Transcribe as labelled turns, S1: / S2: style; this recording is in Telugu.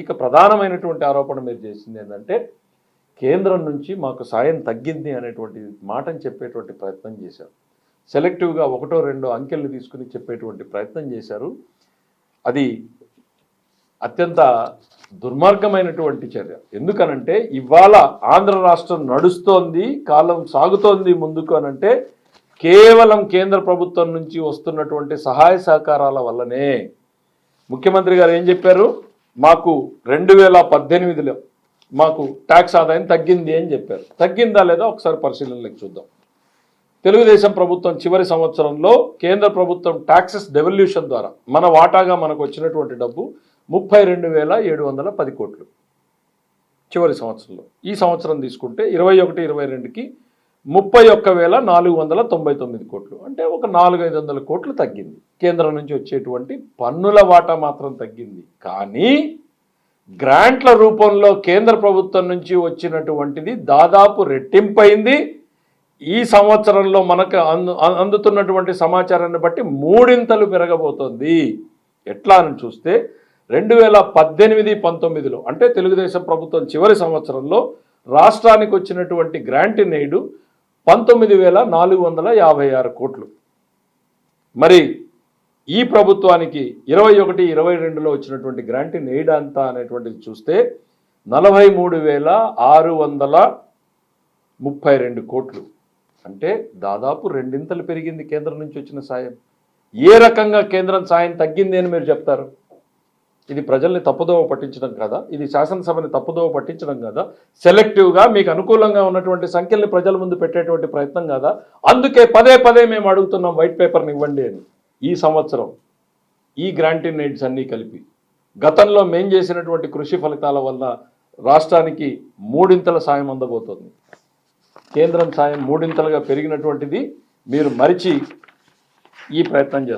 S1: ఇక ప్రధానమైనటువంటి ఆరోపణ మీరు చేసింది ఏంటంటే కేంద్రం నుంచి మాకు సాయం తగ్గింది అనేటువంటి మాటను చెప్పేటువంటి ప్రయత్నం చేశారు. సెలెక్టివ్గా ఒకటో రెండో అంకెల్ని తీసుకుని చెప్పేటువంటి ప్రయత్నం చేశారు. అది అత్యంత దుర్మార్గమైనటువంటి చర్య. ఎందుకనంటే ఇవాళ ఆంధ్ర రాష్ట్రం నడుస్తోంది కాలం సాగుతోంది ముందుకు అనంటే కేవలం కేంద్ర ప్రభుత్వం నుంచి వస్తున్నటువంటి సహాయ సహకారాల వల్లనే ముఖ్యమంత్రి గారు ఏం చెప్పారు? మాకు రెండు వేల పద్దెనిమిదిలో మాకు ట్యాక్స్ ఆదాయం తగ్గింది అని చెప్పారు. తగ్గిందా లేదా ఒకసారి పరిశీలనలోకి చూద్దాం. తెలుగుదేశం ప్రభుత్వం చివరి సంవత్సరంలో కేంద్ర ప్రభుత్వం ట్యాక్సెస్ డెవల్యూషన్ ద్వారా మన వాటాగా మనకు వచ్చినటువంటి డబ్బు ముప్పై రెండు వేల ఏడు వందల పది కోట్లు చివరి సంవత్సరంలో ఈ సంవత్సరం తీసుకుంటే ఇరవై ఒకటి ఇరవై రెండుకి ముప్పై ఒక్క వేల నాలుగు వందల తొంభై తొమ్మిది కోట్లు. అంటే ఒక నాలుగు ఐదు వందల కోట్లు తగ్గింది. కేంద్రం నుంచి వచ్చేటువంటి పన్నుల వాటా మాత్రం తగ్గింది. కానీ గ్రాంట్ల రూపంలో కేంద్ర ప్రభుత్వం నుంచి వచ్చినటువంటిది దాదాపు రెట్టింపైంది ఈ సంవత్సరంలో మనకు అందు అందుతున్నటువంటి సమాచారాన్ని బట్టి మూడింతలు పెరగబోతోంది. ఎట్లా అని చూస్తే రెండు వేల పద్దెనిమిది పంతొమ్మిదిలో అంటే తెలుగుదేశం ప్రభుత్వం చివరి సంవత్సరంలో రాష్ట్రానికి వచ్చినటువంటి గ్రాంట్ నేడు పంతొమ్మిది వేల నాలుగు వందల యాభై ఆరు కోట్లు. మరి ఈ ప్రభుత్వానికి ఇరవై ఒకటి ఇరవై రెండులో వచ్చినటువంటి గ్రాంట్ నేడంతా అనేటువంటిది చూస్తే నలభై మూడు వేల ఆరు వందల ముప్పై రెండు కోట్లు. అంటే దాదాపు రెండింతలు పెరిగింది కేంద్రం నుంచి వచ్చిన సాయం. ఏ రకంగా కేంద్రం సాయం తగ్గింది అని మీరు చెప్తారు? ఇది ప్రజల్ని తప్పుదోవ పట్టించడం కదా? ఇది శాసనసభని తప్పుదోవ పట్టించడం కదా? సెలెక్టివ్గా మీకు అనుకూలంగా ఉన్నటువంటి సంఖ్యల్ని ప్రజల ముందు పెట్టేటువంటి ప్రయత్నం కదా? అందుకే పదే పదే మేము అడుగుతున్నాం వైట్ పేపర్ని ఇవ్వండి అని. ఈ సంవత్సరం ఈ గ్రాంటీన్ ఎయిడ్స్ అన్నీ కలిపి. గతంలో మేం చేసినటువంటి కృషి ఫలితాల వల్ల రాష్ట్రానికి మూడింతల సాయం అందబోతోంది. కేంద్రం సాయం మూడింతలుగా పెరిగినటువంటిది మీరు మరిచి ఈ ప్రయత్నం చేస్తారు.